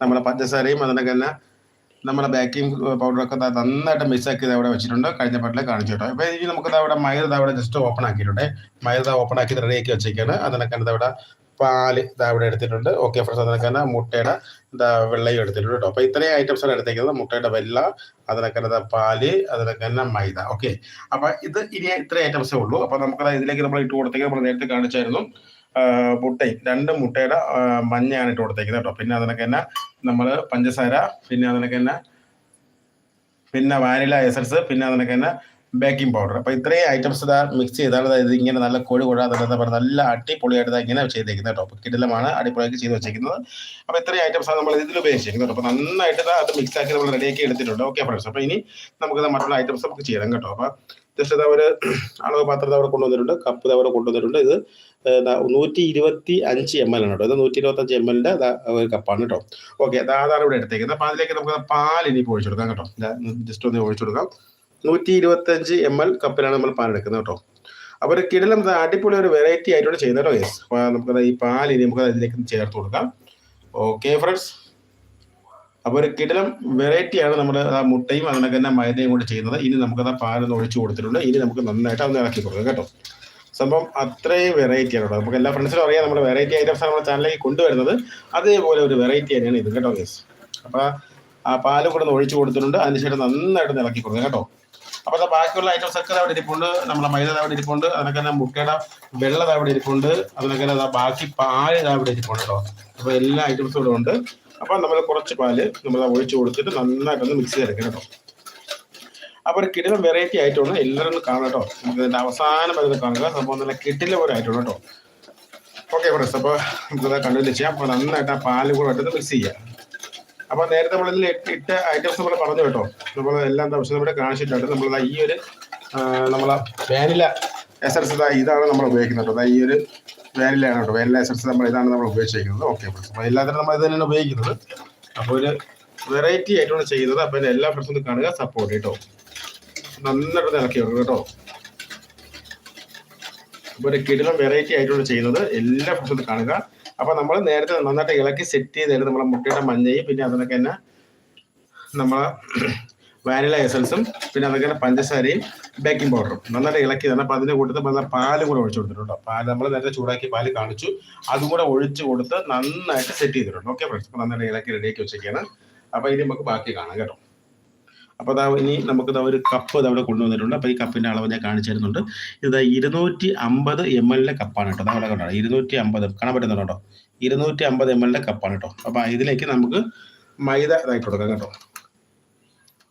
നമ്മളെ പഞ്ചസാരയും അതിനൊക്കെ തന്നെ നമ്മുടെ ബേക്കിംഗ് പൗഡറൊക്കെ നന്നായിട്ട് മിക്സാക്കി ഇത് അവിടെ വെച്ചിട്ടുണ്ട്. കഴിഞ്ഞ പാട്ടിൽ കാണിച്ചു കേട്ടോ. അപ്പോൾ ഇനി നമുക്ക് അവിടെ മൈദ അവിടെ ജസ്റ്റ് ഓപ്പൺ ആക്കിയിട്ടുണ്ട്. മൈദ ഓപ്പൺ ആക്കി റെഡിയാക്കി വെച്ചേക്കാണ്. അതിനൊക്കെ അവിടെ പാൽ ഇതാ ഇവിടെ എടുത്തിട്ടുണ്ട്. ഓക്കെ ഫ്രണ്ട്സ് അതിനൊക്കെ തന്നെ മുട്ടയുടെ ഇതാ വെള്ളയും എടുത്തിട്ടുണ്ട് കേട്ടോ. അപ്പോൾ ഇത്രയും ആണ് എടുത്തേക്കുന്നത്. മുട്ടയുടെ വെല്ല അതിനൊക്കെ തന്നെ പാൽ അതിനൊക്കെ തന്നെ മൈദ. ഓക്കെ അപ്പോൾ ഇത് ഇനി ഇത്രയും ഐറ്റംസേ ഉള്ളൂ. അപ്പോൾ നമുക്ക് ഇതിലേക്ക് നമ്മൾ ഇട്ട് കൊടുത്തേക്ക് നമ്മൾ നേരത്തെ കാണിച്ചായിരുന്നു. മുട്ടയും രണ്ട് മുട്ടയുടെ മഞ്ഞയാണ് ഇട്ട് കൊടുത്തേക്കുന്നത് കേട്ടോ. പിന്നെ അതിനൊക്കെ തന്നെ നമ്മൾ പഞ്ചസാര പിന്നെ അതിനൊക്കെ തന്നെ പിന്നെ വാനില എസൻസ് പിന്നെ അതിനൊക്കെ തന്നെ ബേക്കിംഗ് പൗഡർ അപ്പോൾ ഇത്രയും ഐറ്റംസ് ഇതാ മിക്സ് ചെയ്താൽ ഇത് ഇങ്ങനെ നല്ല കോഴി കൊഴാതെ എന്താ പറയുക നല്ല അടിപൊളിയായിട്ട് ഇങ്ങനെ ചെയ്തേക്കുന്നത് കേട്ടോ. അപ്പോൾ കിടിലമാണ് അടിപൊളിയായിട്ട് ചെയ്ത് വെച്ചേക്കുന്നത്. അപ്പോൾ ഇത്രയും ഐറ്റംസ് ആണ് നമ്മൾ ഇതിൽ ഉപയോഗിച്ചിരിക്കുന്നത് അപ്പോൾ നന്നായിട്ട് അത് മിക്സ് ആക്കി നമ്മൾ റെഡിയാക്കി എടുത്തിട്ടുണ്ട്. ഓക്കെ ഫ്രണ്ട്സ് അപ്പോൾ ഇനി നമുക്ക് മറ്റുള്ള ഐറ്റംസ് നമുക്ക് ചെയ്യണം കേട്ടോ. അപ്പോൾ ജസ്റ്റ് ഇതാ ഒരു അളവ് പാത്രം അവിടെ കൊണ്ടുവന്നിട്ടുണ്ട്. കപ്പ് അവിടെ കൊണ്ടുവന്നിട്ടുണ്ട്. ഇത് നൂറ്റി ഇരുപത്തി അഞ്ച് എം എൽ ആണ് കേട്ടോ. ഇത് നൂറ്റി ഇരുപത്തി അഞ്ച് എം എല്ലിന്റെ ഒരു കപ്പാണ് കേട്ടോ. ഓക്കെ അതാണ് ഇവിടെ എടുത്തേക്കുന്നത്. അപ്പൊ അതിലേക്ക് നമുക്ക് പാൽ ഇനി ഒഴിച്ചു കൊടുക്കാം കേട്ടോ. ജസ്റ്റ് ഒന്ന് ഒഴിച്ചു കൊടുക്കാം. നൂറ്റി ഇരുപത്തി അഞ്ച് എം എൽ കപ്പിലാണ് നമ്മൾ പാൽ എടുക്കുന്നത് കേട്ടോ. അപ്പൊ ഒരു കിടലം അടിപൊളി ഒരു വെറൈറ്റി ആയിട്ടാണ് ചെയ്യുന്നത് കേട്ടോ യെസ് നമുക്ക് ഈ പാൽ ഇനി നമുക്ക് അതിലേക്ക് ചേർത്ത് കൊടുക്കാം. ഓക്കെ ഫ്രണ്ട്സ് അപ്പൊ ഒരു കിടലം വെറൈറ്റിയാണ് നമ്മൾ ആ മുട്ടയും അതിനൊക്കെ തന്നെ മൈദയും കൂടെ ചെയ്യുന്നത്. ഇനി നമുക്ക് ആ പാലൊന്ന് ഒഴിച്ചു കൊടുത്തിട്ടുണ്ട്. ഇനി നമുക്ക് നന്നായിട്ട് അതൊന്ന് ഇറക്കി കൊടുക്കാം കേട്ടോ. സംഭവം അത്രയും വെറൈറ്റി ആണ് കേട്ടോ. നമുക്ക് എല്ലാ ഫ്രണ്ട്സിനും അറിയാം നമ്മുടെ വെറൈറ്റി ഐറ്റംസ് നമ്മുടെ ചാനലിലേക്ക് കൊണ്ടുവരുന്നത്. അതേപോലെ ഒരു വെറൈറ്റി തന്നെയാണ് ഇത് കേട്ടോ ഗേസ് അപ്പൊ ആ പാൽ കൂടെ ഒഴിച്ചു കൊടുത്തിട്ടുണ്ട്. അതിനുശേഷം നന്നായിട്ട് ഇളക്കി കൊടുക്കുക കേട്ടോ. അപ്പൊ അത് ബാക്കിയുള്ള ഐറ്റംസ് ഒക്കെ അവിടെ ഇരിപ്പുണ്ട്. നമ്മുടെ മൈദ അവിടെ ഇരിപ്പുണ്ട്. അതിനൊക്കെ തന്നെ മുട്ടയുടെ വെള്ള അവിടെ ഇരിപ്പുണ്ട്. അതിനൊക്കെ തന്നെ ബാക്കി പാൽ അവിടെ ഇരിപ്പുണ്ട് കേട്ടോ. അപ്പൊ എല്ലാ ഐറ്റംസും ഇവിടെ ഉണ്ട്. അപ്പൊ നമ്മൾ കുറച്ച് പാൽ നമ്മൾ ഒഴിച്ചു കൊടുത്തിട്ട് നന്നായിട്ടൊന്ന് മിക്സ് ചെയ്തെടുക്കണം കേട്ടോ. അപ്പൊ ഒരു വെറൈറ്റി ആയിട്ടുണ്ട് എല്ലാവരും ഒന്ന് കാണാം കേട്ടോ. നമുക്ക് ഇതിന്റെ അവസാനം വരെ കാണുക. സംഭവം നല്ല കിട്ടില്ല പോലെ ആയിട്ടുണ്ട് കേട്ടോ. ഓക്കെ ഫ്രണ്ട്സ് അപ്പോൾ നമുക്കത് കണ്ടില്ല ചെയ്യാം. അപ്പോൾ നന്നായിട്ട് ആ പാൽ കൂടെ ഇട്ടത് മിക്സ് ചെയ്യാം. അപ്പോൾ നേരത്തെ നമ്മളിതിൽ ഇട്ട് ഇട്ട ഐറ്റംസ് നമ്മൾ പറഞ്ഞു കേട്ടോ. നമ്മൾ എല്ലാം ദിവസം നമ്മുടെ കാണിച്ചിട്ടുണ്ട്. നമ്മൾ ഈ ഒരു നമ്മളെ വാനില എസൻസ് ഇതാണ് നമ്മൾ ഉപയോഗിക്കുന്നത് കേട്ടോ. ഈ ഒരു വാനിലയാണ് കേട്ടോ. വാനില എസൻസ് നമ്മൾ ഇതാണ് നമ്മൾ ഉപയോഗിച്ചിരിക്കുന്നത്. ഓക്കെ അപ്പോൾ എല്ലാത്തിനും നമ്മൾ ഇത് തന്നെയാണ് ഉപയോഗിക്കുന്നത്. അപ്പോൾ ഒരു വെറൈറ്റി ആയിട്ടാണ് ചെയ്യുന്നത്. അപ്പോൾ എല്ലാ ഫ്രണ്ട്സും കാണുക സപ്പോർട്ട് കേട്ടോ. നന്നായിട്ട് ഇളക്കി വെക്കണം കേട്ടോ. അപ്പോൾ ഒരു കിടിലം വെറൈറ്റി ആയിട്ടാണ് ചെയ്യുന്നത്. എല്ലാ ഭക്ഷണത്തിൽ കാണുക. അപ്പോൾ നമ്മൾ നേരത്തെ നന്നായിട്ട് ഇളക്കി സെറ്റ് ചെയ്തിട്ട് നമ്മളെ മുട്ടയുടെ മഞ്ഞയും പിന്നെ അതിനൊക്കെ തന്നെ നമ്മളെ വാനില എസൻസും പിന്നെ അതൊക്കെ തന്നെ പഞ്ചസാരയും ബേക്കിംഗ് പൗഡറും നന്നായിട്ട് ഇളക്കി തന്നെ അപ്പോൾ അതിന്റെ കൂട്ടത്തിൽ നമ്മൾ പാലും കൂടെ ഒഴിച്ചു കൊടുത്തിട്ടുണ്ട് പാൽ നമ്മൾ നേരത്തെ ചൂടാക്കി പാൽ കാണിച്ചു. അതും കൂടെ ഒഴിച്ച് കൊടുത്ത് നന്നായിട്ട് സെറ്റ് ചെയ്തിട്ടുണ്ട്. ഓക്കെ ഫ്രണ്ട്സ് അപ്പോൾ നന്നായിട്ട് ഇളക്കി റെഡിയാക്കി വെച്ചേക്കാണ്. അപ്പോൾ ഇനി നമുക്ക് ബാക്കി കാണാം കേട്ടോ. അപ്പോൾ അതാ ഇനി നമുക്ക് ഒരു കപ്പ് അവിടെ കൊണ്ടുവന്നിട്ടുണ്ട്. അപ്പോൾ ഈ കപ്പിന്റെ അളവ് ഞാൻ കാണിച്ചു തരുന്നുണ്ട്. ഇത് ഇരുന്നൂറ്റി അമ്പത് എം എല്ലിന്റെ കപ്പാണ് കേട്ടോ. അവിടെ കണ്ടോ? ഇരുന്നൂറ്റി അമ്പത് കാണാൻ പറ്റുന്നുണ്ടോ ഇരുന്നൂറ്റി അമ്പത് എം എല്ലിന്റെ കപ്പാണ് കേട്ടോ. അപ്പോൾ ഇതിലേക്ക് നമുക്ക് മൈദ ഇതായിട്ട് കൊടുക്കാം കേട്ടോ.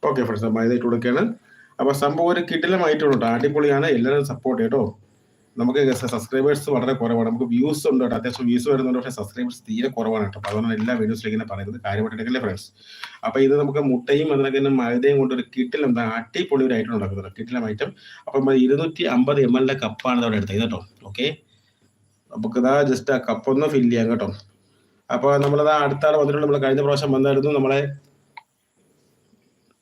ഓക്കെ ഫ്രണ്ട്സ് മൈദ ഇട്ട് കൊടുക്കുകയാണ്. അപ്പോൾ സംഭവം ഒരു കിടിലമായിട്ടുണ്ട് അടിപൊളിയാണ്. എല്ലാവരും സപ്പോർട്ട് കേട്ടോ. നമുക്ക് സബ്സ്ക്രൈബേഴ്സ് വളരെ കുറവാണ്. നമുക്ക് വ്യൂസ് ഉണ്ട് അത്യാവശ്യം വ്യൂസ് വരുന്നുണ്ട്. പക്ഷേ സബ്സ്ക്രൈബേഴ്സ് തീരെ കുറവാണ് കേട്ടോ. അപ്പോൾ അതുകൊണ്ട് എല്ലാ വീഡിയോസിലും ഇങ്ങനെ പറയുന്നത്. കാര്യമായിട്ടെടുക്കല്ലേ ഫ്രണ്ട്സ് അപ്പോൾ ഇത് നമുക്ക് മുട്ടയും അതിനൊക്കെ തന്നെ മൈദയും കൊണ്ട് ഒരു കിട്ടിലും അടിപൊളി ഒരു ഐറ്റം ഉണ്ടാക്കുന്നത് കിട്ടിലും ഐറ്റം അപ്പം ഇരുന്നൂറ്റി അമ്പത് എം എല്ലിന്റെ കപ്പാണ് അവിടെ എടുത്തത് കേട്ടോ. ഓക്കെ നമുക്ക് ഇതാ ജസ്റ്റ് ആ കപ്പ് ഒന്ന് ഫില്ല് ചെയ്യാം കേട്ടോ. അപ്പോൾ നമ്മളത് അടുത്ത ആൾ വന്നിട്ടുണ്ട് നമ്മൾ കഴിഞ്ഞ പ്രാവശ്യം വന്നായിരുന്നു നമ്മളെ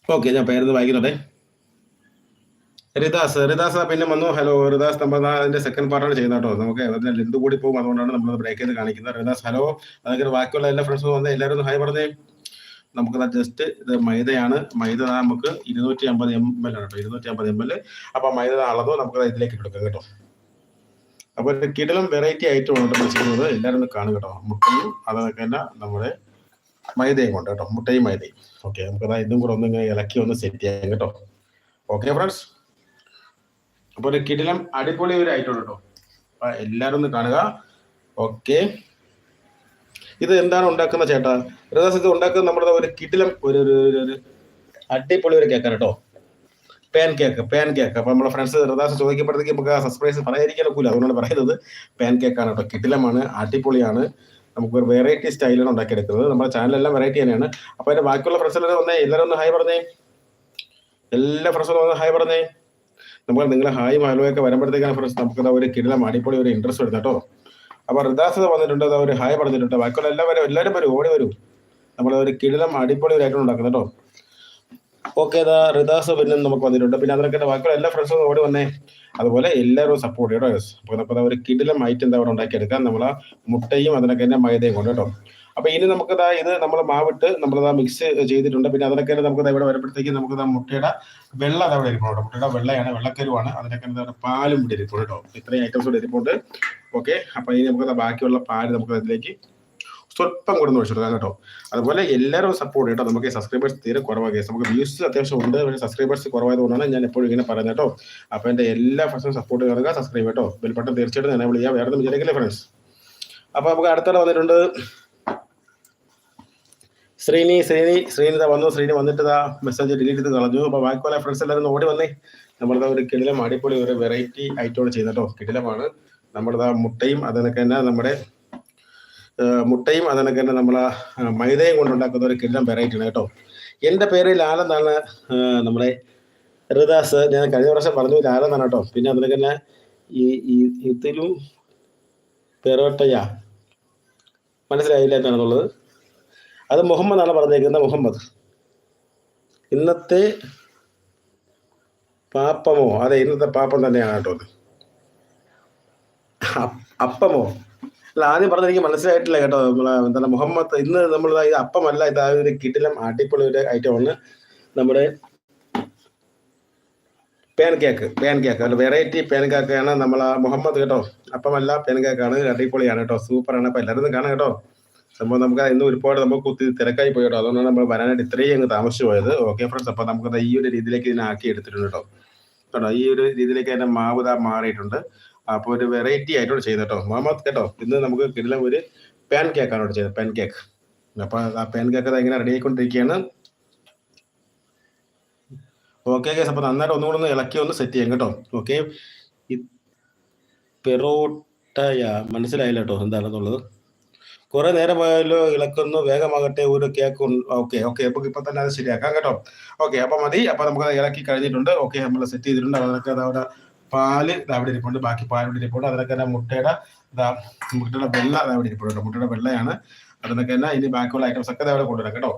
ഓക്കെ ഞാൻ പേരുന്ന് വായിക്കുന്നുണ്ടേ? റിദാസ് റിദാസ് പിന്നെ വന്നു. ഹലോ റിദാസ് നമ്മൾ അതിന്റെ സെക്കൻഡ് പാർട്ടാണ് ചെയ്യുന്നത് കേട്ടോ. നമുക്ക് അതിന്റെ ലെന്ത് കൂടി പോകും. അതുകൊണ്ടാണ് നമ്മൾ ബ്രേക്ക് ചെയ്ത് കാണിക്കുന്നത്. റിദാസ് ഹലോ അതൊക്കെ ബാക്കിയുള്ള എല്ലാ ഫ്രണ്ട്സും വന്ന് എല്ലാവരും ഹായ് പറഞ്ഞേ. നമുക്ക് ജസ്റ്റ് ഇത് മൈദയാണ്. മൈദ നമുക്ക് ഇരുന്നൂറ്റി അമ്പത് എം എൽ ആണ് കേട്ടോ. ഇരുന്നൂറ്റി അമ്പത് എം എൽ അപ്പൊ മൈദ അളന്നു. നമുക്ക് ഇതിലേക്ക് എടുക്കാം കേട്ടോ. അപ്പൊ കിടലും വെറൈറ്റി ഐറ്റം ഉണ്ട് നമ്മൾ എല്ലാവരും ഒന്ന് കേട്ടോ. മുട്ടയും അതൊക്കെ തന്നെ നമ്മുടെ മൈദയും കൊണ്ട് കേട്ടോ. മുട്ടയും മൈദയും. ഓക്കെ നമുക്ക് ഇതും കൂടെ ഒന്ന് ഇങ്ങനെ ഇളക്കി ഒന്ന് സെറ്റ് ചെയ്യാം കേട്ടോ. ഓക്കെ ഫ്രണ്ട്സ് അപ്പൊ ഒരു കിടിലം അടിപൊളി ഒരു ഐറ്റം കേട്ടോ അപ്പൊ എല്ലാവരും ഒന്ന് കാണുക. ഓക്കെ. ഇത് എന്താണ് ഉണ്ടാക്കുന്ന ചേട്ടാ? രദാസ് ഇത് ഉണ്ടാക്കുന്ന നമ്മുടെ ഒരു കിടിലം ഒരു ഒരു അടിപൊളി ഒരു കേക്കാണ് കേട്ടോ പാൻ കേക്ക് പാൻ കേക്ക് അപ്പൊ നമ്മുടെ ഫ്രണ്ട്സ് രദാസ് ചോദിക്കപ്പെടുത്തേക്ക് നമുക്ക് ആ സർപ്രൈസ് പറയാതിരിക്കാൻ ഒക്കില്ല അതുകൊണ്ടാണ് പറയുന്നത്. പാൻ കേക്കാണ് കേട്ടോ കിടിലമാണ് അടിപൊളിയാണ്. നമുക്ക് ഒരു വെറൈറ്റി സ്റ്റൈലാണ് ഉണ്ടാക്കിയെടുക്കുന്നത്. നമ്മുടെ ചാനലെല്ലാം വെറൈറ്റി തന്നെയാണ്. അപ്പൊ അതിന്റെ ബാക്കിയുള്ള ഫ്രണ്ട്സ് എല്ലാവരും വന്നേ. എല്ലാവരും ഒന്ന് ഹായ് പറഞ്ഞേ. എല്ലാ ഫ്രണ്ട്സും ഒന്ന് ഹായ് പറഞ്ഞേ. നമുക്ക് നിങ്ങൾ ഹായ് ഹലോയൊക്കെ വരുമ്പോഴത്തേക്കാണ് ഫ്രണ്ട്സ് നമുക്ക് ഒരു കിടിലം അടിപൊളി ഒരു ഇൻട്രസ്റ്റ് വരുന്നത് അപ്പൊ റിദാസ് വന്നിട്ടുണ്ട് അത് ഒരു ഹായ് പറഞ്ഞിട്ടുണ്ട്. ബാക്കിയുള്ള എല്ലാവരും എല്ലാവരും വരും ഓടി വരും. നമ്മൾ ഒരു കിടിലം അടിപൊളി ഒരു ഐറ്റം ഉണ്ടാക്കുന്നത് കേട്ടോ. ഓക്കെ അതാ റിദാസ് പിന്നെ നമുക്ക് വന്നിട്ടുണ്ട്. പിന്നെ അതിനൊക്കെ ബാക്കിയുള്ള എല്ലാ ഫ്രണ്ട്സും ഓടി വന്നേ. അതുപോലെ എല്ലാവരും സപ്പോർട്ട് ചെയ്യട്ടോ അപ്പോൾ ദാ ഒരു കിടിലം ഐറ്റം എന്താ അവിടെ ഉണ്ടാക്കിയെടുക്കാം. നമ്മൾ മുട്ടയും അതിനൊക്കെ തന്നെ മൈദയും കൊണ്ട് കേട്ടോ. അപ്പൊ ഇനി നമുക്ക് ഇതാ നമ്മൾ മാവിട്ട് നമ്മളിതാ മിക്സ് ചെയ്തിട്ടുണ്ട്. പിന്നെ അതിനൊക്കെ നമുക്ക് ഇവിടെ വരുമ്പോഴത്തേക്ക് നമുക്ക് മുട്ടയുടെ വെള്ള അതവിടെ ഇരിപ്പുണ്ട് മുട്ടയുടെ വെള്ളയാണ് വെള്ളക്കരുവാണ്. അതിനൊക്കെ അവിടെ പാലും ഇവിടെ ഇരിപ്പുണ്ട് കേട്ടോ. ഇത്രയും ഐറ്റംസ് ഇവിടെ ഇരിപ്പുണ്ട്. ഓക്കെ അപ്പൊ ഇനി നമുക്ക് ബാക്കിയുള്ള പാൽ നമുക്ക് അതിലേക്ക് സ്വല്പം കൂടെ ഒഴിച്ചു കൊടുക്കാം കേട്ടോ. അതുപോലെ എല്ലാവരും സപ്പോർട്ട് കേട്ടോ. നമുക്ക് സബ്സ്ക്രൈബേഴ്സ് തീരെ കുറവാണ് നമുക്ക് വ്യൂസ് അത്യാവശ്യം ഉണ്ട്. പക്ഷേ സബ്സ്ക്രൈബേഴ്സ് കുറവായതുകൊണ്ടാണ് ഞാൻ എപ്പോഴും ഇങ്ങനെ പറയുന്നത് കേട്ടോ. അപ്പോൾ എന്റെ എല്ലാ ഫ്രണ്ട്സും സപ്പോർട്ട് ചെയ്യുക സബ്സ്ക്രൈബ് കേട്ടോ. ബെൽബട്ടൺ തീർച്ചയായിട്ടും ഞാൻ വിളിക്കാം വേറെ ഒന്നും വിചാരിക്കില്ലേ ഫ്രണ്ട്സ് അപ്പോൾ നമുക്ക് അടുത്തവിടെ വന്നിട്ടുണ്ട് ശ്രീനി ശ്രീനി ശ്രീനിത വന്നു. ശ്രീനി വന്നിട്ട് ഇതാ മെസ്സേജ് ഡിലീറ്റ് ചെയ്ത് കളഞ്ഞു. അപ്പോൾ ബാക്കിയുള്ള ഫ്രണ്ട്സ് എല്ലാവരും ഓടി വന്നേ. നമ്മളിതാ ഒരു കിടിലം അടിപൊളി ഒരു വെറൈറ്റി ഐറ്റോട് കേട്ടോ. കിടിലമാണ്. നമ്മുടെ മുട്ടയും അതിനൊക്കെ തന്നെ നമ്മുടെ മുട്ടയും അതിനൊക്കെ തന്നെ നമ്മൾ മൈദയും കൊണ്ടുണ്ടാക്കുന്ന ഒരു കിടിലം വെറൈറ്റി ആണ് കേട്ടോ. എന്റെ പേര് ലാലെന്നാണ് നമ്മുടെ ഋദാസ് ഞാൻ കഴിഞ്ഞ പ്രാവശ്യം പറഞ്ഞു ലാലെന്നാണ് കേട്ടോ. പിന്നെ അതിനൊക്കെ തന്നെ ഈ ഇതിലും പെറോട്ടയ മനസ്സിലായില്ല എന്താണെന്നുള്ളത് അത് മുഹമ്മദാണ് പറഞ്ഞേക്കുന്നത് മുഹമ്മദ്. ഇന്നത്തെ പാപ്പമോ അതെ ഇന്നത്തെ പാപ്പം തന്നെയാണ് കേട്ടോ അത്. അപ്പമോ. അല്ല ആദ്യം പറഞ്ഞത് എനിക്ക് മനസ്സിലായിട്ടില്ല കേട്ടോ നമ്മളെ എന്താണ് മുഹമ്മദ് ഇന്ന് നമ്മൾ ഇത് അപ്പമല്ല ഇത് ഒരു കിട്ടിലും അടിപൊളി ഒരു ഐറ്റമാണ് നമ്മുടെ പാൻ കേക്ക് പാൻ കേക്ക് അല്ല വെറൈറ്റി പാൻ കേക്കാണ് നമ്മൾ മുഹമ്മദ് കേട്ടോ അപ്പമല്ല പാൻ കേക്കാണ് അടിപൊളിയാണ് കേട്ടോ സൂപ്പറാണ് അപ്പൊ എല്ലാവരും കാണാം കേട്ടോ. സംഭവം നമുക്ക് ഇന്ന് ഒരുപാട് നമുക്ക് കുത്തി തിരക്കായി പോയി കേട്ടോ. അതുകൊണ്ടാണ് നമ്മൾ വരാനായിട്ട് ഇത്രയും അങ്ങ് താമസിച്ചു പോയത്. ഓക്കെ ഫ്രണ്ട്സ് അപ്പൊ നമുക്ക് ഈ ഒരു രീതിയിലേക്ക് ഇതിനെ ആക്കി എടുത്തിട്ടുണ്ട് കേട്ടോ. കേട്ടോ ഈ ഒരു രീതിയിലേക്ക് അതിന്റെ മാവ് ഇതാ മാറിയിട്ടുണ്ട്. അപ്പോൾ ഒരു വെറൈറ്റി ആയിട്ടോട് ചെയ്യുന്നത് കേട്ടോ. മുഹമ്മദ് കേട്ടോ ഇന്ന് നമുക്ക് കിടിലം ഒരു പാൻ കേക്കാണ് ഇവിടെ ചെയ്തത് പാൻ കേക്ക് അപ്പൊ ആ പാൻ കേക്ക് അത് ഇങ്ങനെ റെഡി ആയിക്കൊണ്ടിരിക്കുകയാണ് ഓക്കെ കേസ് അപ്പൊ നന്നായിട്ട് ഒന്നുകൂടെ ഒന്ന് ഇളക്കി ഒന്ന് സെറ്റ് ചെയ്യാം കേട്ടോ. ഓക്കെ പെറോട്ടയാ മനസ്സിലായില്ല കേട്ടോ എന്താണെന്നുള്ളത്. കുറെ നേരം പോയാലോ ഇളക്കുന്നു വേഗമാകട്ടെ ഒരു കേക്ക് ഓക്കെ ഓക്കെ അപ്പൊ ഇപ്പൊ തന്നെ അത് ശരിയാക്കാം കേട്ടോ. ഓക്കെ അപ്പൊ മതി. അപ്പൊ നമുക്ക് ഇളക്കി കഴിഞ്ഞിട്ടുണ്ട്. ഓക്കെ നമ്മൾ സെറ്റ് ചെയ്തിട്ടുണ്ട്. അതൊക്കെ അതവിടെ പാൽ അവിടെ ഇരിപ്പുണ്ട്. ബാക്കി പാൽ ഇവിടെ ഇരിപ്പുണ്ട്. അതിനൊക്കെ തന്നെ മുട്ടയുടെ മുട്ടയുടെ വെള്ള അവിടെ ഇരിപ്പുണ്ട്. മുട്ടയുടെ വെള്ളയാണ്. അതിനൊക്കെ തന്നെ ഇനി ബാക്കിയുള്ള ഐറ്റംസ് ഒക്കെ അവിടെ കൊണ്ടുവരാം കേട്ടോ.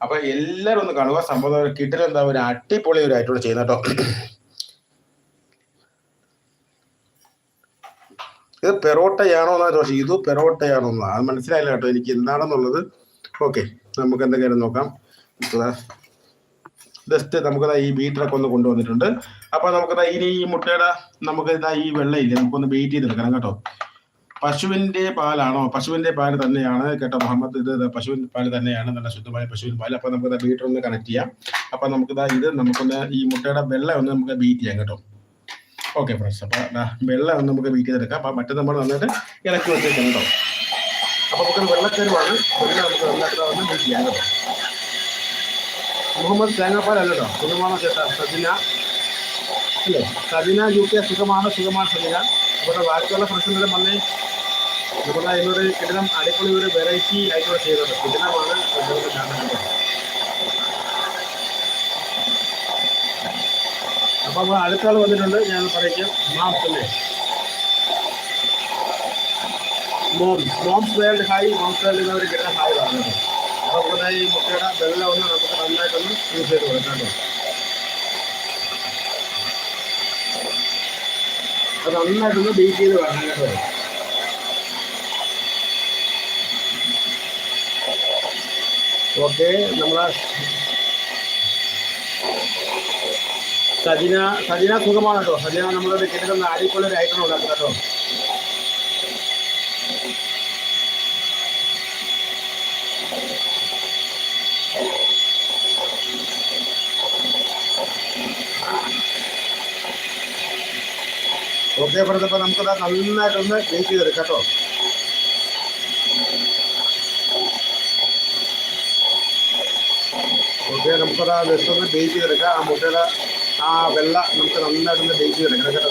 അപ്പൊ എല്ലാവരും ഒന്ന് കാണുക. സംഭവം കിട്ടിൽ എന്താ ഒരു അടിപൊളി ഒരു ആയിട്ടുള്ള ചെയ്യുന്ന കേട്ടോ. ഇത് പെറോട്ടയാണോ എന്നാ ചോദിച്ചു ഇത് പെറോട്ടയാണോ എന്നാ? അത് മനസ്സിലായില്ല കേട്ടോ എനിക്ക് എന്താണെന്നുള്ളത്. ഓക്കെ നമുക്ക് എന്തെങ്കിലും നോക്കാം. ജസ്റ്റ് നമുക്ക് ഈ ബീറ്ററൊക്കെ ഒന്ന് കൊണ്ടുവന്നിട്ടുണ്ട്. അപ്പൊ നമുക്ക് ഇനി ഈ മുട്ടയുടെ നമുക്ക് ഇതാ ഈ വെള്ളയില്ലേ നമുക്കൊന്ന് ബീറ്റ് ചെയ്തെടുക്കണം കേട്ടോ. പശുവിന്റെ പാലാണോ? പശുവിന്റെ പാൽ തന്നെയാണ് കേട്ടോ മുഹമ്മദ് ഇത് പശുവിന്റെ പാൽ തന്നെയാണ് നല്ല ശുദ്ധമായ പശുവിൻ പാൽ. അപ്പൊ നമുക്ക് ബീറ്റർ ഒന്ന് കണക്ട് ചെയ്യാം. അപ്പൊ നമുക്ക് ഇത് നമുക്കൊന്ന് ഈ മുട്ടയുടെ വെള്ളം ഒന്ന് നമുക്ക് ബീറ്റ് ചെയ്യാം കേട്ടോ. ഓക്കെ ഫ്രണ്ട്സ് അപ്പൊ വെള്ളം ഒന്ന് നമുക്ക് ബീറ്റ് ചെയ്തെടുക്കാം. അപ്പൊ മറ്റേ നമ്മൾ നന്നായിട്ട് ഇളക്കി വെച്ചേക്കാം കേട്ടോ. അപ്പൊ നമുക്ക് വെള്ളക്കരുവാണ് മുഹമ്മദ് തേങ്ങാപ്പാലല്ല കേട്ടോ. സുഖമാണോ ചേട്ടാ? സജിന. അല്ലേ? സജിന യു കെ സുഖമാണ്? സുഖമാണ് സജിന. ഇവിടെ ബാക്കിയുള്ള ഫ്രണ്ട്സിനെല്ലാം വന്നേ. ഇവിടെ അതിനൊരു കിടനം അടിപൊളി ഒരു വെറൈറ്റി ആയിട്ടുള്ള ചെയ്തത് കിടനമാണ് അപ്പൊ നമ്മൾ അടുത്ത ആൾ വന്നിട്ടുണ്ട് ഞാൻ പറയിക്കാം മാംസ് അല്ലേ? Moms moms world hi. Moms world എന്നൊരു കിടന്ന ഹായ് പറഞ്ഞത്. അപ്പൊ ഇവിടെ ഈ മുട്ടയുടെ വെള്ളം ഒന്ന് നമുക്ക് നന്നായിട്ടൊന്ന് യൂസ് ചെയ്ത് കൊടുക്കാം അത് നന്നായിട്ടൊന്ന് ബീറ്റ് ചെയ്ത് വേണം കേട്ടോ. ഓക്കെ നമ്മളെ സജിന സജിന സുഖമാണ് കേട്ടോ. സജിന നമ്മുടെ വിക്കറ്റിൽ അടിപൊളി ഒരു ഐറ്റം ഉണ്ടാക്കും കേട്ടോ. ഓക്കെ പറഞ്ഞപ്പോ നമുക്കത് നന്നായിട്ടൊന്ന് ബേക്ക് ചെയ്തെടുക്കാം കേട്ടോ. ഓക്കെ നമുക്കത് ജസ്റ്റ് ഒന്ന് ബേക്ക് ചെയ്തെടുക്കാം. ആ മുട്ടയുടെ ആ വെള്ള നമുക്ക് നന്നായിട്ടൊന്ന് ഡേറ്റ് ചെയ്തെടുക്കണം കേട്ടോ.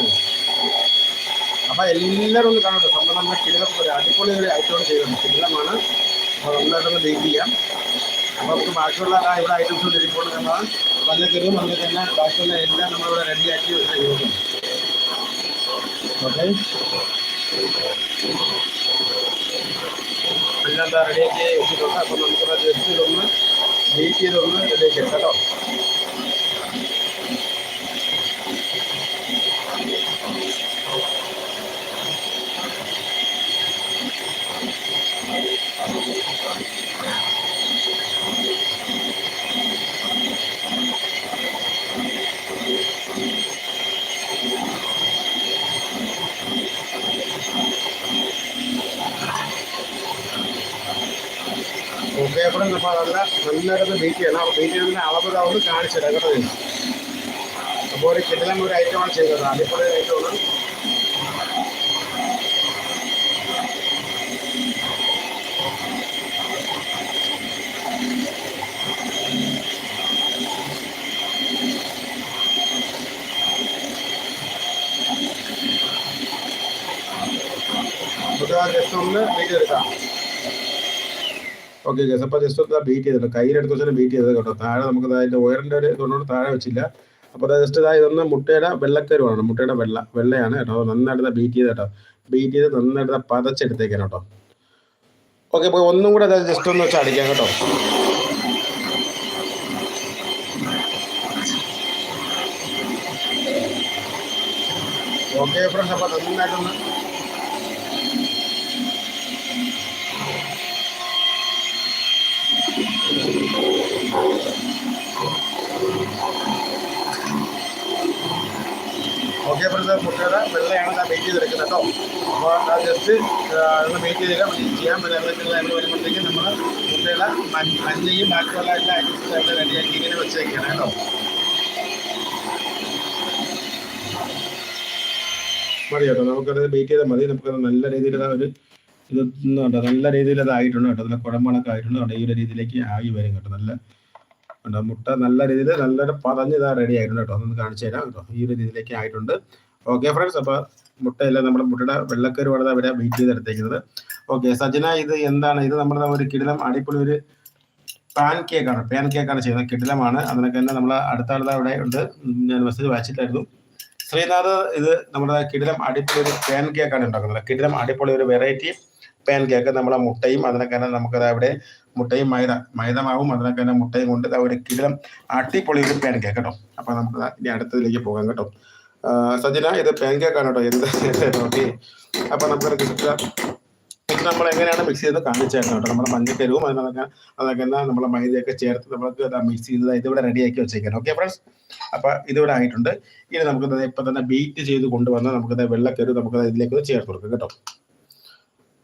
അപ്പൊ എല്ലാവരും ഒന്ന് കാണട്ടെ. സംഭവം നമ്മുടെ കിടിലം ഒരു അടിപൊളി ഒരു ഐറ്റം ചെയ്തിട്ടുണ്ട് കിടിലമാണ്. അപ്പോൾ നന്നായിട്ടൊന്ന് ഡേറ്റ് ചെയ്യാം. അപ്പോൾ നമുക്ക് ബാക്കിയുള്ള ആ ഇവിടെ ഐറ്റംസ് കൊണ്ട് ഇരിപ്പോൾ നമ്മൾ വന്നക്കരും വന്ന് തന്നെ ബാക്കിയുള്ള എല്ലാം നമ്മളിവിടെ റെഡിയാക്കി ചെയ്യുന്നുണ്ട് ഓക്കെ എല്ലാം എന്താ റെഡിയാക്കി വെച്ചിട്ടുണ്ട്. അപ്പോൾ നമുക്കത് ജസ്റ്റ് ഇതൊന്ന് ഡേറ്റ് ചെയ്തൊന്ന് റെഡിയാക്കി കേട്ടോ ഫ്രണ്ട്സ് അപ്പോൾ നല്ല ബീറ്റ് ചെയ്യണം. അപ്പോൾ ബീറ്റ് ചെയ്യുന്ന അളവ് ഒന്ന് കാണിച്ചു തരാം കേട്ടോ അപ്പോൾ ഒരു കിടലം ഒരു ഐറ്റമാണ് ചെയ്തത്. ഒരു ഐറ്റമാണ് ഒന്ന് എടുക്കാം ഓക്കെ ഗസ് അപ്പോൾ ജസ്റ്റ് ഒന്ന് ബീറ്റ് ചെയ്തിട്ട് കയ്യിലെടുത്ത് വെച്ചാൽ ബീറ്റ് ചെയ്തത് കേട്ടോ. താഴെ നമുക്ക് അതിന്റെ ഉയറിന്റെ ഒരു ഇതുകൊണ്ട് താഴെ വെച്ചില്ല. അപ്പോൾ ജസ്റ്റ് ഇതാ ഇതൊന്ന് മുട്ടയുടെ വെള്ളക്കരുവാണ്. മുട്ടയുടെ വെള്ള വെള്ളയാണ് കേട്ടോ. നന്നായിട്ട് ബീറ്റ് ചെയ്ത് കേട്ടോ ബീറ്റ് ചെയ്ത് നന്നായിട്ട് പതച്ചെടുത്തേക്കാണ് കേട്ടോ. ഓക്കെ അപ്പോൾ ഒന്നും കൂടെ ജസ്റ്റ് ഒന്ന് വെച്ച് അടിക്കാം കേട്ടോ. ഓക്കെ ഫ്രണ്ട്സ് അപ്പോൾ നന്നായിട്ടൊന്ന് ഫ്രണ്ട്സ് മുട്ടയുടെ വെള്ളയാണ് ഞാൻ വെയിറ്റ് ചെയ്തെടുക്കുന്നത് കേട്ടോ. അപ്പോൾ ആ ജസ്റ്റ് ഒന്ന് വെയിറ്റ് ചെയ്ത് ചെയ്യാൻ പറ്റുന്ന എന്ന് വരുമ്പോഴത്തേക്ക് നമ്മൾ മുട്ടയുടെ മഞ്ഞയും ബാക്കിയുള്ള എല്ലാ ഐറ്റംസും റെഡിയാക്കി ഇങ്ങനെ വെച്ചേക്കാണ് കേട്ടോ. മതി കേട്ടോ. നമുക്കത് ബേക്ക് ചെയ്താൽ മതി. നമുക്കത് നല്ല രീതിയിൽ ഒരു ഇത് നല്ല രീതിയിൽ അത് ആയിട്ടുണ്ട് കേട്ടോ. നല്ല കുഴമ്പണൊക്കെ ആയിട്ടുണ്ട് ഈ ഒരു രീതിയിലേക്ക് ആയി വരും കേട്ടോ. നല്ല കേട്ടോ മുട്ട നല്ല രീതിയിൽ നല്ലൊരു പതഞ്ഞ് ഇതാ റെഡി ആയിട്ടുണ്ട് കേട്ടോ. ഒന്ന് കാണിച്ചു തരാം കേട്ടോ. ഈ ഒരു രീതിയിലേക്ക് ആയിട്ടുണ്ട്. ഓക്കെ ഫ്രണ്ട്സ് അപ്പോൾ മുട്ടയല്ല നമ്മുടെ മുട്ടയുടെ വെള്ളക്കരുവാണ് അവരെ വെയിറ്റ് ചെയ്തെടുത്തേക്കുന്നത്. ഓക്കെ സജന ഇത് എന്താണ്? ഇത് നമ്മുടെ ഒരു കിടിലം അടിപൊളി ഒരു പാൻ കേക്കാണ് പാൻ കേക്കാണ് ചെയ്യുന്നത്. കിടിലമാണ്. അതിനൊക്കെ തന്നെ നമ്മൾ അടുത്ത ആളുടെ അവിടെ ഉണ്ട്. ഞാൻ മെസ്സേജ് വായിച്ചിട്ടായിരുന്നു. ശ്രീനാഥ് ഇത് നമ്മുടെ കിടിലം അടിപൊളി ഒരു പാൻ കേക്കാണ് ഉണ്ടാക്കുന്നത്. കിടിലം അടിപൊളി ഒരു വെറൈറ്റി പാൻ കേക്ക് നമ്മളെ മുട്ടയും അതിനൊക്കെ തന്നെ നമുക്കത് അവിടെ മുട്ടയും മൈദ മൈദമാവും. അതിനൊക്കെ തന്നെ മുട്ടയും കൊണ്ട് ഒരു കിടിലം അട്ടിപ്പൊളി ഒരു പാൻ കേക്ക് കേട്ടോ. അപ്പൊ നമുക്ക് ഇനി അടുത്തതിലേക്ക് പോകാം കേട്ടോ. സജന ഇത് പാൻ കേക്കാണ് കേട്ടോ. എന്ത് അപ്പൊ നമുക്ക് ഇത് നമ്മൾ എങ്ങനെയാണ് മിക്സ് ചെയ്ത് കാണിച്ചായിരുന്നു കേട്ടോ. നമ്മുടെ മഞ്ഞക്കരുവും അതിനൊക്കെ അതൊക്കെ തന്നെ നമ്മുടെ മൈദയൊക്കെ ചേർത്ത് നമുക്ക് മിക്സ് ചെയ്ത് ഇതിവിടെ റെഡിയാക്കി വെച്ചേക്കാം. ഓക്കെ ഫ്രണ്ട്സ് അപ്പൊ ഇതിവിടെ ആയിട്ടുണ്ട്. ഇനി നമുക്ക് ഇപ്പൊ തന്നെ ബീറ്റ് ചെയ്ത് കൊണ്ടുവന്ന് നമുക്ക് വെള്ളക്കരു നമുക്ക് ഇതിലേക്ക് ചേർത്ത് കൊടുക്കാം കേട്ടോ.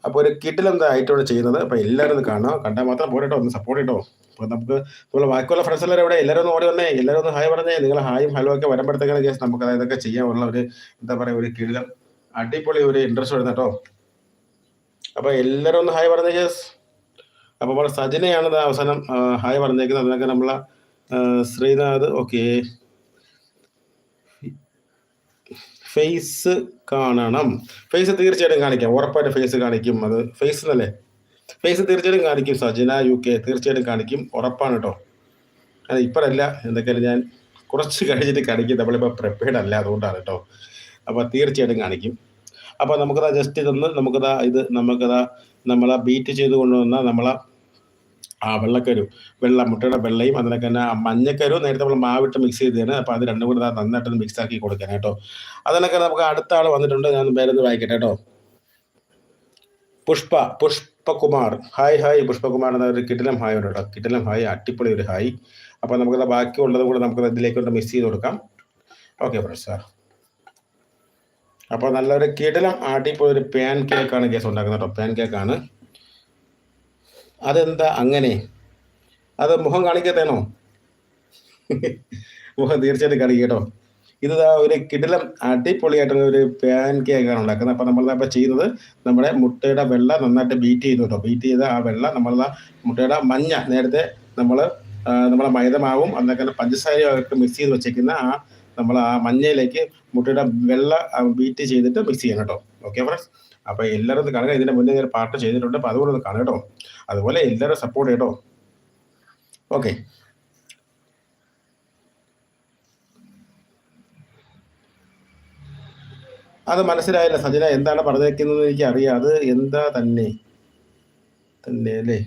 അപ്പോൾ ഒരു കിട്ടിൽ എന്താ ആയിട്ടാണ് ചെയ്യുന്നത്? അപ്പോൾ എല്ലാവരും കാണാം കണ്ടാൽ മാത്രം പോരട്ടോ ഒന്ന് സപ്പോർട്ട് ചെയ്തോ അപ്പോൾ നമുക്ക് നമ്മൾ ബാക്കിയുള്ള ഫ്രണ്ട്സ് എല്ലാവരും ഇവിടെ എല്ലാവരും ഒന്ന് ഓടി വന്നേ. എല്ലാവരും ഒന്ന് ഹായ് പറഞ്ഞേ. നിങ്ങൾ ഹായും ഹലോ ഒക്കെ വരുമ്പോഴത്തേക്കാണ് കേസ് നമുക്ക് ഇതൊക്കെ ചെയ്യാനുള്ള ഒരു എന്താ പറയുക ഒരു കിടിലം അടിപൊളി ഒരു ഇൻട്രസ്റ്റ് വരുന്ന കേട്ടോ. അപ്പോൾ എല്ലാവരും ഒന്ന് ഹായ് പറഞ്ഞേ കേസ് അപ്പോൾ സജനയാണ് അവസാനം ഹായ് പറഞ്ഞേക്കുന്നത്. അതിനൊക്കെ നമ്മളെ ശ്രീനാഥ് ഓക്കെ ഫേസ് കാണണം. ഫേസ് തീർച്ചയായിട്ടും കാണിക്കാം. ഉറപ്പായിട്ട് ഫേസ് കാണിക്കും. അത് ഫേസ് എന്നല്ലേ? ഫേസ് തീർച്ചയായിട്ടും കാണിക്കും സജന യു കെ. തീർച്ചയായിട്ടും കാണിക്കും. ഉറപ്പാണ് കേട്ടോ. അത് ഇപ്പോഴല്ല. എന്തൊക്കെയാലും ഞാൻ കുറച്ച് കഴിഞ്ഞിട്ട് കാണിക്കും. നമ്മളിപ്പോൾ പ്രിപ്പയർഡ് അല്ല അതുകൊണ്ടാണ് കേട്ടോ. അപ്പോൾ തീർച്ചയായിട്ടും കാണിക്കും. അപ്പോൾ നമുക്കതാ ജസ്റ്റ് ഇതൊന്ന് നമുക്കതാ ഇത് നമുക്കതാ നമ്മളെ ബീറ്റ് ചെയ്ത് കൊണ്ടുവന്ന നമ്മളെ ആ വെള്ളക്കരു വെള്ള മുട്ടയുടെ വെള്ളയും അതിനൊക്കെ തന്നെ മഞ്ഞക്കരു നേരത്തെ നമ്മൾ മാവിട്ട് മിക്സ് ചെയ്തതാണ്. അപ്പോൾ അത് രണ്ടും കൂടെ നന്നായിട്ട് മിക്സ് ആക്കി കൊടുക്കാൻ കേട്ടോ. അതിനൊക്കെ നമുക്ക് അടുത്ത ആൾ വന്നിട്ടുണ്ട്. ഞാൻ പേരൊന്ന് വായിക്കട്ടെ കേട്ടോ. പുഷ്പ പുഷ്പകുമാർ. ഹായ് ഹായ് പുഷ്പകുമാർ എന്ന ഒരു കിട്ടിലം ഹായ് ഉണ്ട് കേട്ടോ. കിട്ടിലം ഹായ് അട്ടിപ്പൊളി ഒരു ഹായ്. അപ്പോൾ നമുക്ക് ബാക്കി ഉള്ളതും കൂടെ നമുക്ക് ഇതിലേക്ക് മിക്സ് ചെയ്ത് കൊടുക്കാം. ഓക്കെ ഫ്രണ്ട്സ് സാർ അപ്പോൾ നല്ലൊരു കിടലം അടിപൊളി ഒരു പാൻ കേക്കാണ് കേസ് ഉണ്ടാക്കുന്നത് കേട്ടോ. പാൻ കേക്കാണ് അതെന്താ അങ്ങനെ? അത് മുഖം കാണിക്കത്തേണോ മുഖം തീർച്ചയായിട്ടും കാണിക്കട്ടോ. ഇത് ഒരു കിടിലം അടിപൊളിയായിട്ടുള്ള ഒരു പാൻ കേക്കാണ് ഉണ്ടാക്കുന്നത്. അപ്പോൾ നമ്മൾ അപ്പോൾ ചെയ്യുന്നത് നമ്മുടെ മുട്ടയുടെ വെള്ള നന്നായിട്ട് ബീറ്റ് ചെയ്യുന്നു കേട്ടോ. ബീറ്റ് ചെയ്ത ആ വെള്ള നമ്മൾ മുട്ടയുടെ മഞ്ഞ നേരത്തെ നമ്മൾ നമ്മളെ മൈദമാവും അന്നൊക്കെ പഞ്ചസാരയൊക്കെ മിക്സ് ചെയ്ത് വെച്ചേക്കുന്ന ആ നമ്മൾ ആ മഞ്ഞയിലേക്ക് മുട്ടയുടെ വെള്ള ബീറ്റ് ചെയ്തിട്ട് മിക്സ് ചെയ്യണം കേട്ടോ. ഓക്കെ ഫ്രണ്ട്സ് അപ്പോൾ എല്ലാവരും കാണുക. ഇതിന്റെ മുന്നേ ഞാൻ പാർട്ട് ചെയ്തിട്ടുണ്ട്. അപ്പോൾ അതുപോലെ ഒന്ന് കാണുക അതുപോലെ എല്ലാവരും സപ്പോർട്ട് ചെയ്യട്ടോ ഓക്കെ അത് മനസ്സിലായില്ല സജന. എന്താണ് പറഞ്ഞേക്കുന്നത് എനിക്ക് അറിയാം അത് എന്താ തന്നെ? തന്നെ അല്ലേ?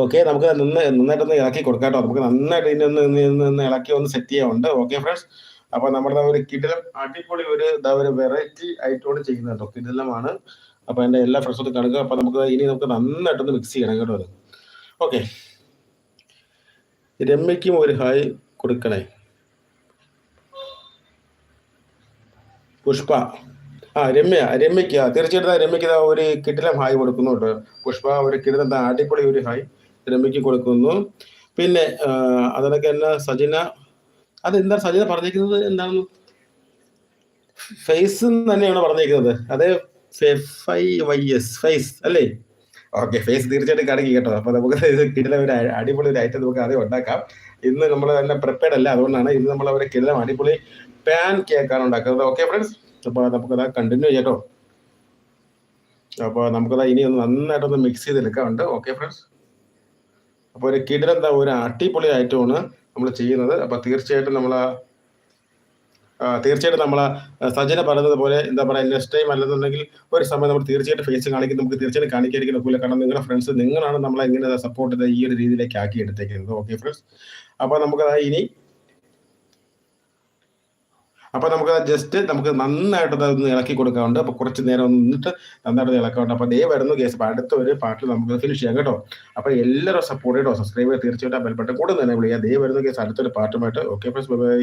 ഓക്കെ നമുക്ക് നിന്ന് നന്നായിട്ടൊന്ന് ഇളക്കി കൊടുക്കാട്ടോ നമുക്ക് നന്നായിട്ട് ഇതിനെ ഒന്ന് ഇളക്കി ഒന്ന് സെറ്റ് ചെയ്യാറുണ്ട് ഓക്കെ ഫ്രണ്ട്സ് അപ്പൊ നമ്മുടെ ഒരു കിടിലം അടിപൊളി ഒരു എന്താ ഒരു വെറൈറ്റി ആയിട്ടോട് ചെയ്യുന്നത് കേട്ടോ. കിടിലമാണ്. അപ്പൊ എന്റെ എല്ലാ ഫ്രണ്ട്സും കണക്ക് അപ്പൊ നമുക്ക് ഇനി നമുക്ക് നന്നായിട്ടൊന്ന് മിക്സ് ചെയ്യണം കേട്ടോ ഓക്കെ രമ്യക്കും ഒരു ഹായ് കൊടുക്കണേ. പുഷ്പ. ആ രമ്യ രമ്യക്ക് തീർച്ചയായിട്ടും രമ്യക്ക് ഒരു കിടിലം ഹായ് കൊടുക്കുന്നുണ്ട്. പുഷ്പ ഒരു കിടിലം അടിപൊളി ഒരു ഹായ് രമ്യക്ക് കൊടുക്കുന്നു. പിന്നെ ആ, അതിനൊക്കെ എന്നാ സജിന? അതെന്താ സജിത പറഞ്ഞേക്കുന്നത്? എന്താണെന്ന്? ഫേസ് തന്നെയാണ് പറഞ്ഞേക്കുന്നത്? അതെ ഫേസ് അല്ലേ? ഓക്കെ ഫേസ് തീർച്ചയായിട്ടും കടക്കി കേട്ടോ. അപ്പൊ നമുക്ക് കിടില ഒരു അടിപൊളി ഒരു ഐറ്റം നമുക്ക് ആദ്യം ഉണ്ടാക്കാം. ഇന്ന് നമ്മൾ തന്നെ പ്രിപ്പയർഡ് അല്ല. അതുകൊണ്ടാണ് ഇന്ന് നമ്മൾ ഒരു കിടിലം അടിപൊളി പാൻ കേക്കാണ് ഉണ്ടാക്കുന്നത്. ഓക്കെ ഫ്രണ്ട്സ് അപ്പോൾ നമുക്കത് കണ്ടിന്യൂ ചെയ്യട്ടോ അപ്പോൾ നമുക്കത് ഇനി ഒന്ന് നന്നായിട്ടൊന്ന് മിക്സ് ചെയ്തെടുക്കാറുണ്ട് ഓക്കെ ഫ്രണ്ട്സ് അപ്പോൾ ഒരു കിടിലം ഒരു അടിപൊളി ഐറ്റമാണ് നമ്മൾ ചെയ്യുന്നത്. അപ്പോൾ തീർച്ചയായിട്ടും നമ്മൾ തീർച്ചയായിട്ടും നമ്മൾ സജന പറഞ്ഞതുപോലെ എന്താ പറയുക നെക്സ്റ്റ് ടൈം അല്ലെന്നുണ്ടെങ്കിൽ ഒരു സമയം നമ്മൾ തീർച്ചയായിട്ടും ഫേസ് കാണിക്കും. നമുക്ക് തീർച്ചയായിട്ടും കാണിക്കാതിരിക്കുന്ന പോലെ കാരണം നിങ്ങളുടെ ഫ്രണ്ട്സ് നിങ്ങളാണ് നമ്മളെ ഇങ്ങനെ സപ്പോർട്ട് ചെയ്ത് ഈ ഒരു രീതിയിലേക്ക് ആക്കി എടുത്തേക്കുന്നത്. ഓക്കെ ഫ്രണ്ട്സ് അപ്പോൾ നമുക്ക് ഇനി അപ്പൊ നമുക്ക് ജസ്റ്റ് നമുക്ക് നന്നായിട്ട് അതൊന്ന് ഇളക്കി കൊടുക്കാറുണ്ട് അപ്പൊ കുറച്ച് നേരം നിന്നിട്ട് നന്നായിട്ട് ഇളക്കാറുണ്ട് അപ്പൊ ദേ വരുന്നു കേസ് അടുത്ത ഒരു പാട്ടിൽ നമുക്ക് ഫിനിഷ് ചെയ്യാം കേട്ടോ. അപ്പൊ എല്ലാവരും സപ്പോർട്ട് ചെയ്തോ സബ്സ്ക്രൈബ് തീർച്ചയായിട്ടും ബെൽബട്ടൺ കൂടെ തന്നെ വിളിക്കുക ദേ വരുന്നു കേസ് അടുത്തൊരു പാട്ടുമായിട്ട്. Okay friends bye